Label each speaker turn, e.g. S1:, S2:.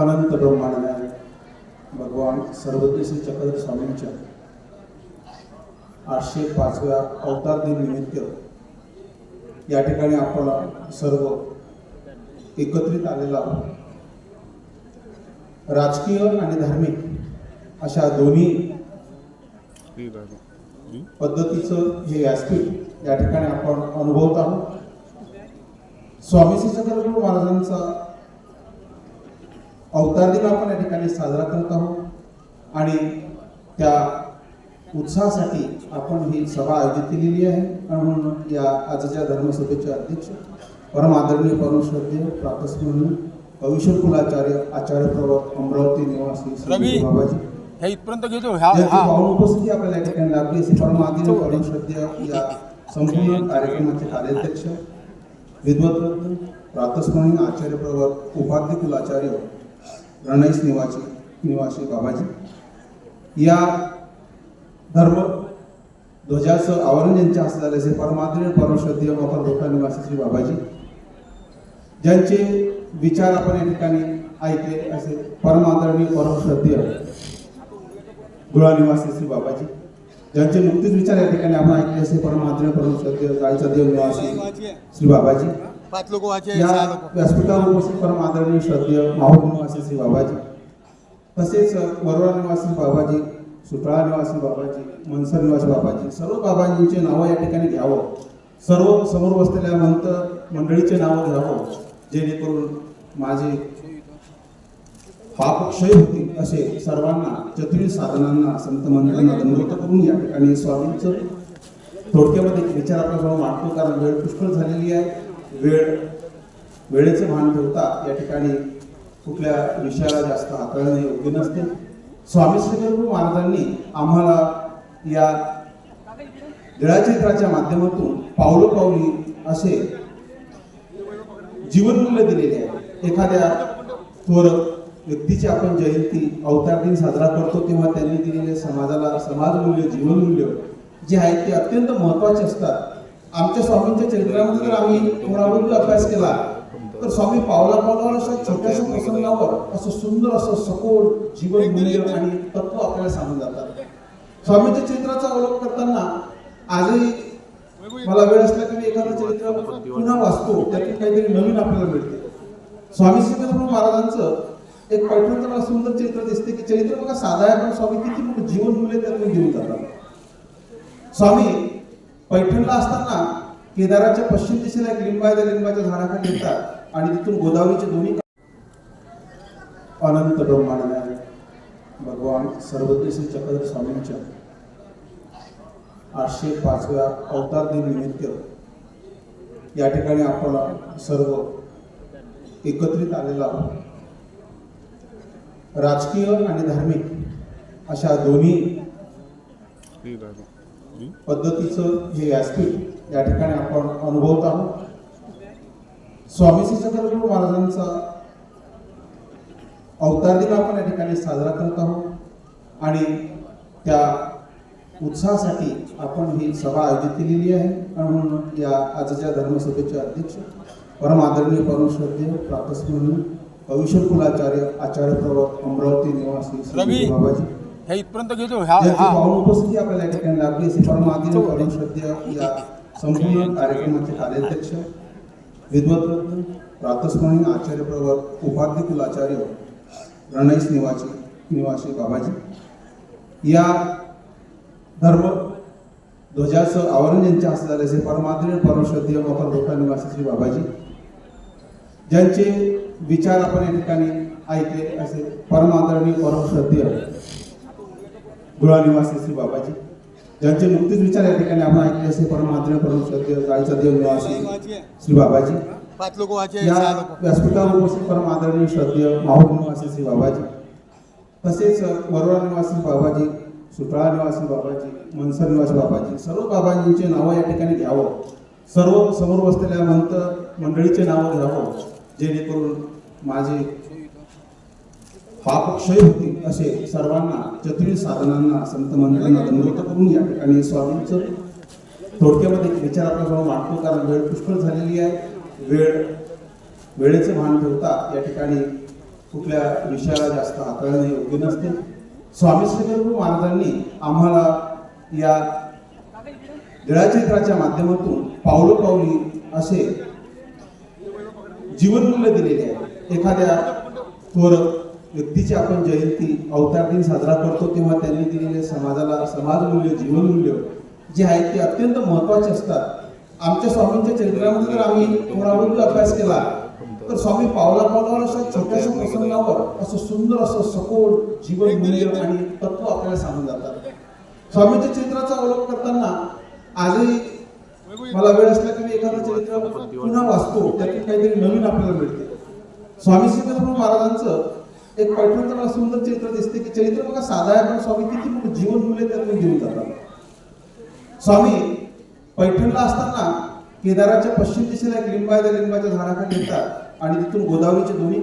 S1: अनंत ब्रह्मांड भगवान सर्वदेशी चक्रधर स्वामींच्या आठशे पाचव्या अवतार दिन निमित्त या ठिकाणी आपण सर्व एकत्रित आलेलो आहोत. राजकीय आणि धार्मिक अशा दोन्ही पद्धतीचं हे व्यासपीठ या ठिकाणी आपण अनुभवत आहोत. स्वामी श्री चक्रधर महाराजांचा अवतार दिन आपण या ठिकाणी साजरा करत आहोत. आणि त्या उत्साहासाठी आपण ही सभा आयोजित केलेली आहे. म्हणून या आजच्या धर्मसभेचे अध्यक्ष परम आदरणीय परम श्रद्धेय प्रातस्मरणीय कविश्वर कुलाचार्य आचार्य प्रवर अमरावती निवासी. बाबाजी.
S2: हे इथपर्यंत घेतो. ह्या हा.
S1: उपस्थिती आपल्याला या ठिकाणी लाभली असे परमाधीन परम श्रद्धेय या संपूर्ण कार्यक्रमाचे कार्याध्यक्ष विद्वत प्रातस्मरणीय आचार्य प्रवर उपाध्य कुलाचार्य रणैस निवासी निवासी बाबाजी. या धर्म ध्वजाचं आवरण यांच्या हस्ते झाले असे परमाद्रीय परमश्रद्धीय मोकर लोका निवासी श्री बाबाजी. ज्यांचे विचार आपण या ठिकाणी ऐकले असे परमादरणीय परमश्रद्धीय गुळा निवासी श्री बाबाजी. ज्यांचे नुकतेच विचार या ठिकाणी आपण ऐकले असे परमादरणीय परमश्रद्धीय गायचा देव निवासी श्री बाबाजी.
S2: पाच लोक वाचे
S1: या व्यासपीठावर उपस्थित परम आदरणीय श्रद्धेय माहूर निवासी श्री बाबाजी. तसेच वरोरा निवासी बाबाजी सुटाळा निवासी बाबाजी मनसर निवासी बाबाजी सर्व बाबाजींचे नावं या ठिकाणी घ्यावं. सर्व समोर बसलेल्या मंत मंडळीचे नावं घ्यावं जेणेकरून माझे पापक्षय होतील असे सर्वांना चतुर्थ साधनांना संत मंडळांना दंडवत करून या ठिकाणी स्वामींचं थोडक्यामध्ये विचार आपल्यासमोर मांडतो कारण वेळ पुष्कळ झालेली आहे. वेळ वेळेचं भान ठेवता या ठिकाणी कुठल्या विषयाला जास्त हाताळणे योग्य नसते. स्वामी श्रीगुरु महाराजांनी आम्हाला या गिळाचित्राच्या माध्यमातून पावलोपावली असे जीवनमूल्य दिलेले आहे. एखाद्या थोर व्यक्तीची आपण जयंती अवतार दिन साजरा करतो तेव्हा त्यांनी दिलेले समाजाला समाजमूल्य जीवनमूल्य जे आहेत ते अत्यंत महत्त्वाचे असतात. आमच्या स्वामींच्या चरित्रामध्ये जर आम्ही थोडा अभ्यास केला. तर स्वामी पावला पावलावर अशा छोट्याशा प्रसंगावर असं सुंदर असं सखोल जीवन मूल्य आणि तत्व आपल्याला सांगून जातात. स्वामींच्या चरित्राचा अवलोक करताना आजही मला वेळ असला की मी एखादं चरित्र पुन्हा वाचतो त्यातून काहीतरी नवीन आपल्याला मिळते. स्वामी श्रीकृष्ण महाराजांचं एक पैठणचं मला सुंदर चित्र दिसते की चरित्र बघा साधा आहे पण स्वामी किती मोठं जीवन मूल्य त्यातून घेऊन जातात. स्वामी पैठणला असताना केदाराच्या पश्चिम दिशेला एक लिंबाय त्या लिंबाच्या झाडाखाली येतात. आणि तिथून गोदावरीचे दोन्ही अनंत ब्रह्मांड आहे. भगवान सर्वदेशी चक्रधर स्वामींच्या आठशे पाचव्या अवतार दिन निमित्त या ठिकाणी आपण सर्व एकत्रित आलेलो आहोत. राजकीय आणि धार्मिक अशा दोन्ही पद्धतीचं हे व्यासपीठ या ठिकाणी आपण अनुभवत आहोत. स्वामी श्री महाराजांचा अवतार दिन आपण या ठिकाणी साजरा करत आहोत. आणि त्या उत्साहासाठी आपण ही सभा आयोजित केलेली आहे. आणि म्हणून या आजच्या धर्मसभेचे अध्यक्ष परम आदरणीय परम श्रद्धेय प्रातस्मरणीय कविश्वर कुलाचार्य आचार्य प्रवर अमरावती निवासी. बाबाजी
S2: हे इथपर्यंत घेतो ह्या हा.
S1: उपस्थिती आपल्याला या ठिकाणी लाभली असे परमाधीन परम श्रद्धेय या संपूर्ण कार्यक्रमाचे कार्याध्यक्ष विद्वत प्रातस्मरणीय आचार्य प्रवर उपाध्य कुलाचार्य रणैस निवासी निवासी बाबाजी. या धर्म ध्वजाचं आवरण ज्यांच्या हस्ते झाले असे परमादरणीय परमश्रद्धेय मोकर लोका निवासी श्री बाबाजी. ज्यांचे विचार आपण या ठिकाणी ऐकले असे परमादरणीय परमश्रद्धेय गुळा निवासी श्री बाबाजी. ज्यांचे नुकतेच विचार या ठिकाणी आपण ऐकले असे परमादरणीय परमश्रद्धेय गायचा देव निवासी श्री बाबाजी. या व्यासपीठावर उपस्थित परम आदरणीय श्रद्धेय माहूर निवासी श्री बाबाजी. तसेच वरोरा निवासी बाबाजी सुटाळा निवासी बाबाजी मनसर निवासी बाबाजी सर्व बाबाजींचे नावं या ठिकाणी घ्यावं. सर्व समोर बसलेल्या मंत मंडळीचे नावं घ्यावं जेणेकरून माझे पापक्षय होतील असे सर्वांना चतुर्थ साधनांना संत मंडळांना दंडवत करून या ठिकाणी स्वामींचं थोडक्यामध्ये विचार आपल्यासमोर वाटतो. कारण वेळ पुष्कळ झालेली आहे. वेळ वेळेचं भान ठेवता या ठिकाणी कुठल्या विषयाला जास्त हाताळणे योग्य नसते. स्वामी श्रीगुरु महाराजांनी आम्हाला या लीळाचित्राच्या माध्यमातून पावलोपावली असे जीवनमूल्य दिलेले आहे. एखाद्या थोर व्यक्तीची आपण जयंती अवतार दिन साजरा करतो तेव्हा त्यांनी दिलेले समाजाला समाजमूल्य जीवनमूल्य जे आहेत ते अत्यंत महत्त्वाचे असतात. आमच्या स्वामींच्या चरित्रामध्ये जर आम्ही थोडाबहुत अभ्यास केला तर स्वामी पावला पावलावर अशा छोट्याशा प्रसंगावर असं सुंदर असं सखोल जीवन मूल्य आणि तत्व आपल्याला सांगून जातात. स्वामींच्या चरित्राचा अवलंब करताना आजही मला वेळ असला की मी एखादं चरित्र पुन्हा वाचतो त्यातून काहीतरी नवीन आपल्याला मिळते. स्वामी श्रीकृष्ण महाराजांचं एक पैठणचं मला सुंदर चित्र दिसते की चरित्र बघा साधा आहे पण स्वामी किती मोठं जीवन मूल्य त्यातून घेऊन जातात. स्वामी पैठणला असताना केदाराच्या पश्चिम दिशेला एक लिंब लिंबाच्या झाडाखाली येतात. आणि तिथून गोदावरीचे दोन्ही